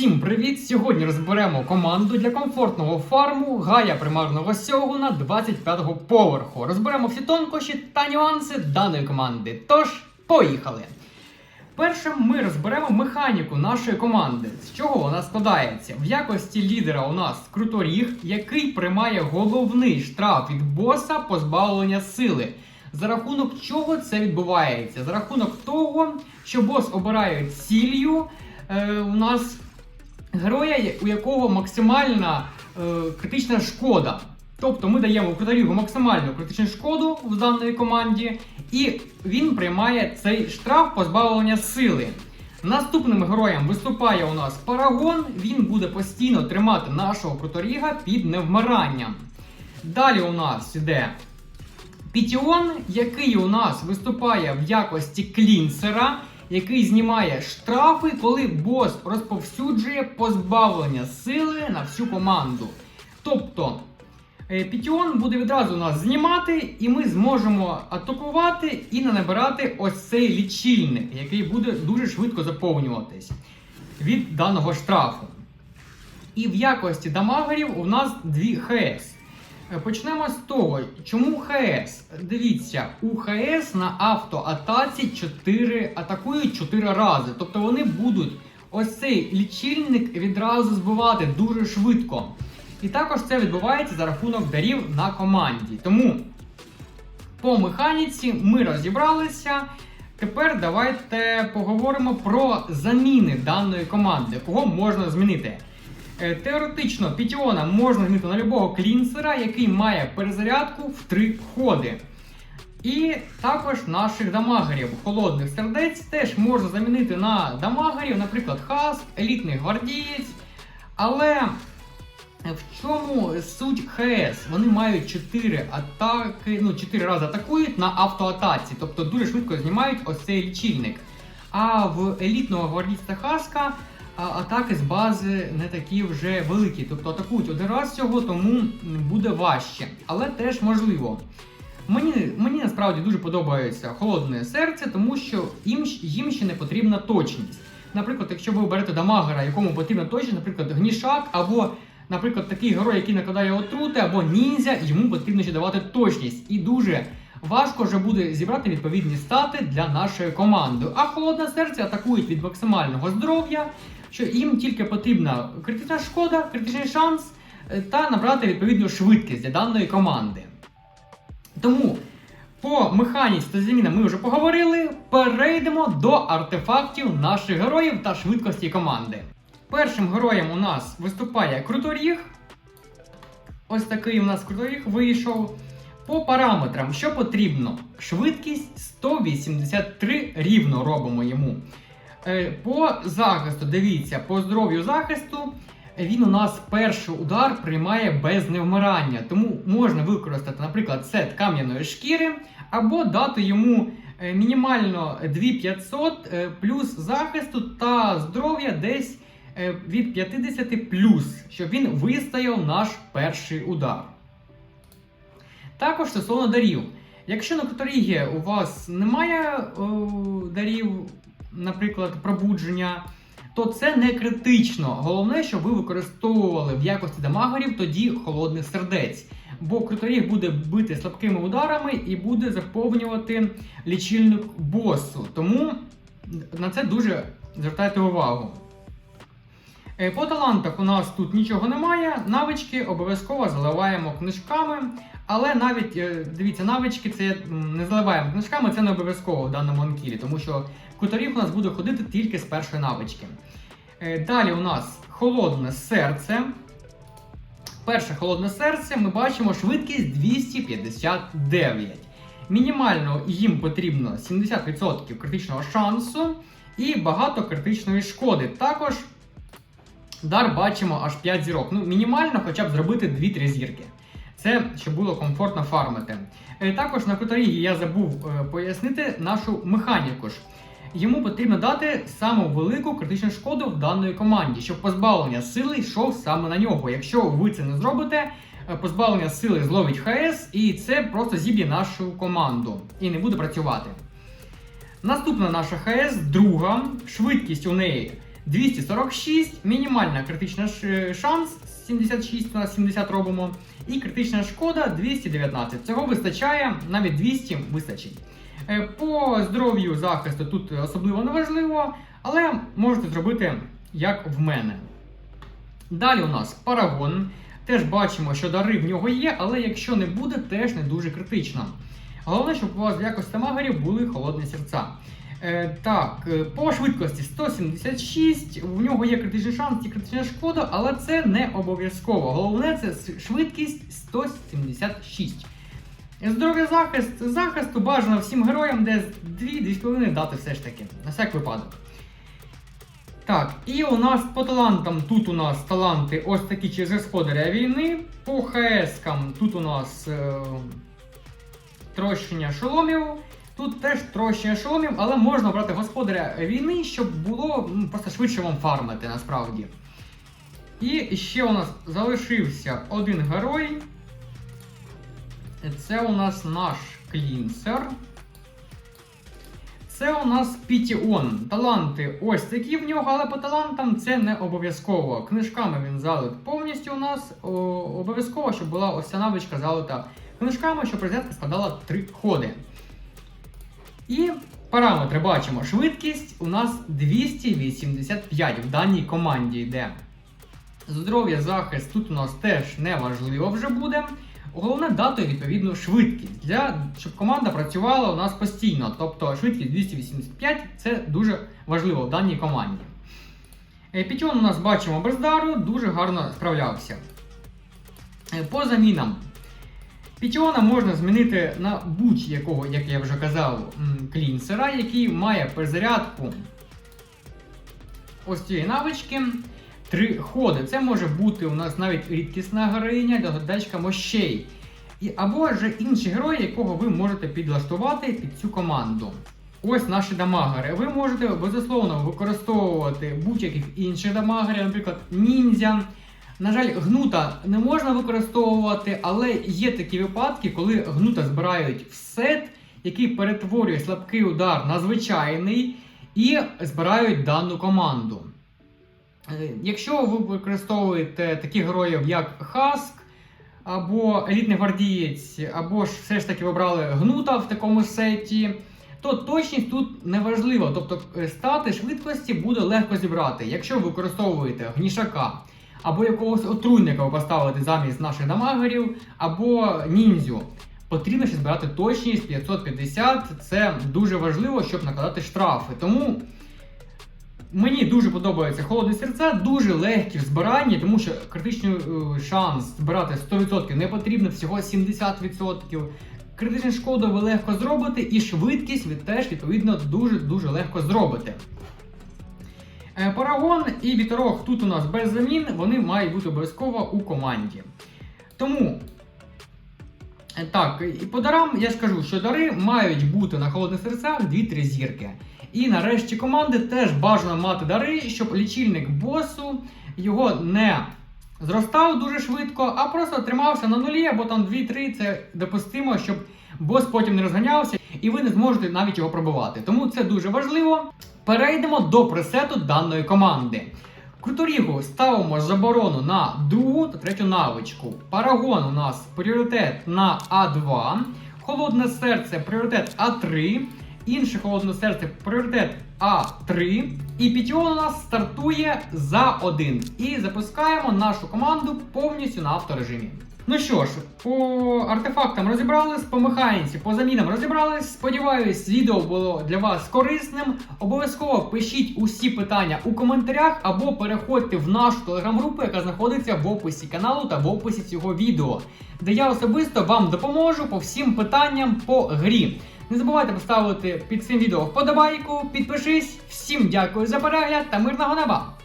Всім привіт! Сьогодні розберемо команду для комфортного фарму Гая примарного сьогуна 25-го поверху. Розберемо всі тонкощі та нюанси даної команди. Тож, поїхали! Першим ми розберемо механіку нашої команди. З чого вона складається? В якості лідера у нас круторіг, який приймає головний штраф від боса позбавлення сили. За рахунок чого це відбувається? За рахунок того, що бос обирає ціллю е, у нас героя, у якого максимальна е, критична шкода. Тобто ми даємо круторігу максимальну критичну шкоду в даної команді, і він приймає цей штраф позбавлення сили. Наступним героєм виступає у нас Парагон. Він буде постійно тримати нашого круторіга під невмиранням. Далі у нас іде Пітіон, який у нас виступає в якості клінсера, який знімає штрафи, коли бос розповсюджує позбавлення сили на всю команду. Тобто е, Пітіон буде відразу нас знімати, і ми зможемо атакувати і набирати ось цей лічильник, який буде дуже швидко заповнюватись від даного штрафу. І в якості дамагерів у нас дві ХС. Е, Почнемо з того, чому ХС. Дивіться, у ХС на автоатаці 4 атакують 4 рази. Тобто вони будуть ось цей лічильник відразу збивати дуже швидко. І також це відбувається за рахунок дарів на команді. Тому по механіці ми розібралися. Тепер давайте поговоримо про заміни даної команди. Кого можна змінити? Е, Теоретично Пітіона можна змінити на любого клінсера, який має перезарядку в 3 ходи. І також наших дамагерів холодних сердець теж можна замінити на дамагерів, наприклад, Хаск, елітний гвардієць. Але в чому суть ХС? Вони мають 4 атаки, ну 4 рази атакують на автоатаці, тобто дуже швидко знімають ось цей лічильник. А в елітного гвардійця Хаска атаки з бази не такі вже великі. Тобто атакують один раз цього, тому буде важче. Але теж можливо. Мені, мені насправді дуже подобається холодне серце, тому що їм, їм ще не потрібна точність. Наприклад, якщо ви берете дамагера, якому потрібна точність, наприклад, гнішак, або, наприклад, такий герой, який накладає отрути, або ніндзя, йому потрібно ще давати точність. І дуже важко вже буде зібрати відповідні стати для нашої команди. А холодне серце атакують від максимального здоров'я, що їм тільки потрібна критична шкода, критичний шанс е, та набрати відповідну швидкість для даної команди. Тому по механіці та замінам ми вже поговорили. Перейдемо до артефактів наших героїв та швидкості команди. Першим героєм у нас виступає Круторіг. Ось такий у нас Круторіг вийшов. По параметрам, що потрібно? Швидкість 183 рівно робимо йому. Е, По захисту, дивіться, по здоров'ю захисту він у нас перший удар приймає без невмирання. Тому можна використати, наприклад, сет кам'яної шкіри, або дати йому е, мінімально 2500 е, плюс захисту та здоров'я десь від 50 плюс, щоб він вистояв наш перший удар. Також стосовно дарів. Якщо на Которігі у вас немає о, дарів, наприклад, пробудження, то це не критично. Головне, щоб ви використовували в якості дамагерів тоді холодних сердець. Бо Круторіг буде бити слабкими ударами і буде заповнювати лічильник босу. Тому на це дуже звертайте увагу. Е, По талантах у нас тут нічого немає. Навички обов'язково заливаємо книжками. Але навіть е, дивіться, навички це не заливаємо книжками, це не обов'язково в даному анкілі, тому що куторів у нас буде ходити тільки з першої навички. Е, Далі у нас холодне серце. Перше холодне серце ми бачимо швидкість 259. Мінімально їм потрібно 70% критичного шансу і багато критичної шкоди. Також дар бачимо аж 5 зірок. Ну, мінімально хоча б зробити 2-3 зірки. Це щоб було комфортно фармити. Е, Також на Которігі я забув е, пояснити нашу механіку ж. Йому потрібно дати саму велику критичну шкоду в даної команді, щоб позбавлення сили йшов саме на нього. Якщо ви це не зробите, е, позбавлення сили зловить ХС, і це просто зіб'є нашу команду і не буде працювати. Наступна наша ХС, друга, швидкість у неї 246, мінімальна критична шанс 76 на 70 робимо. І критична шкода 219. Цього вистачає, навіть 200 вистачить. Е, По здоров'ю захисту тут особливо не важливо, але можете зробити як в мене. Далі у нас парагон. Теж бачимо, що дари в нього є, але якщо не буде, теж не дуже критично. Головне, щоб у вас в якості магерів були холодні серця. Е, так, е, по швидкості 176, в нього є критичний шанс і критична шкода, але це не обов'язково. Головне це швидкість 176. Е, Здоров'я захист. Захисту бажано всім героям десь 2-2,5 дати все ж таки, на всяк випадок. Так, і у нас по талантам тут у нас таланти ось такі через господаря війни. По ХС-кам тут у нас е, трощення шоломів. Тут теж трощення шоломів, але можна брати господаря війни, щоб було м, просто швидше вам фармити насправді. І ще у нас залишився один герой. Це у нас наш клінсер. Це у нас Пітіон. Таланти ось такі в нього, але по талантам це не обов'язково. Книжками він залит повністю у нас. Обов'язково, щоб була ось ця навичка залита книжками, щоб розетка складала 3 ходи. І параметри бачимо. Швидкість у нас 285 в даній команді йде. Здоров'я, захист тут у нас теж не важливо вже буде. Головне дати відповідну швидкість, для, щоб команда працювала у нас постійно. Тобто швидкість 285 це дуже важливо в даній команді. Е, Пітьон у нас бачимо без дару, дуже гарно справлявся. Е, По замінам. Пітіона можна змінити на будь-якого, як я вже казав, клінсера, який має перезарядку ось цієї навички. Три ходи. Це може бути у нас навіть рідкісна героїня, догадачка мощей. І, або ж інший герой, якого ви можете підлаштувати під цю команду. Ось наші дамагери. Ви можете безусловно використовувати будь-яких інших дамагерів, наприклад, ніндзя. На жаль, гнута не можна використовувати, але є такі випадки, коли гнута збирають в сет, який перетворює слабкий удар на звичайний, і збирають дану команду. Е, Якщо ви використовуєте таких героїв, як Хаск, або елітний гвардієць, або ж все ж таки ви брали гнута в такому сеті, то точність тут не важлива. Тобто е, стати швидкості буде легко зібрати. Якщо ви використовуєте гнішака, або якогось отруйника ви поставите замість наших дамагерів, або ніндзю. Потрібно ще збирати точність 550. Це дуже важливо, щоб накладати штрафи. Тому Мені дуже подобається холодне серця, дуже легкі в збиранні, тому що критичний е, шанс збирати 100% не потрібно, всього 70%. Критичну шкоду ви легко зробите, і швидкість ви теж відповідно дуже-дуже легко зробите. Е, Парагон і вітерок тут у нас без замін, вони мають бути обов'язково у команді. Тому. е, Так, і по дарам я скажу, що дари мають бути на холодних серцях 2-3 зірки. І нарешті команди теж бажано мати дари, щоб лічильник босу його не зростав дуже швидко, а просто тримався на нулі або там 2-3. Це допустимо, щоб бос потім не розганявся і ви не зможете навіть його пробивати. Тому це дуже важливо. Перейдемо до пресету даної команди. Круторігу ставимо заборону на другу та третю навичку. Парагон у нас пріоритет на А2, холодне серце пріоритет А3. Інше холодне серце пріоритет А3. І Пітіон у нас стартує за один. І запускаємо нашу команду повністю на авторежимі. Ну що ж, по артефактам розібрались, по механіці, по замінам розібрались. Сподіваюсь, відео було для вас корисним. Обов'язково пишіть усі питання у коментарях або переходьте в нашу телеграм-групу, яка знаходиться в описі каналу та в описі цього відео, де я особисто вам допоможу по всім питанням по грі. Не забувайте поставити під цим відео вподобайку, підпишись. Всім дякую за перегляд та мирного неба!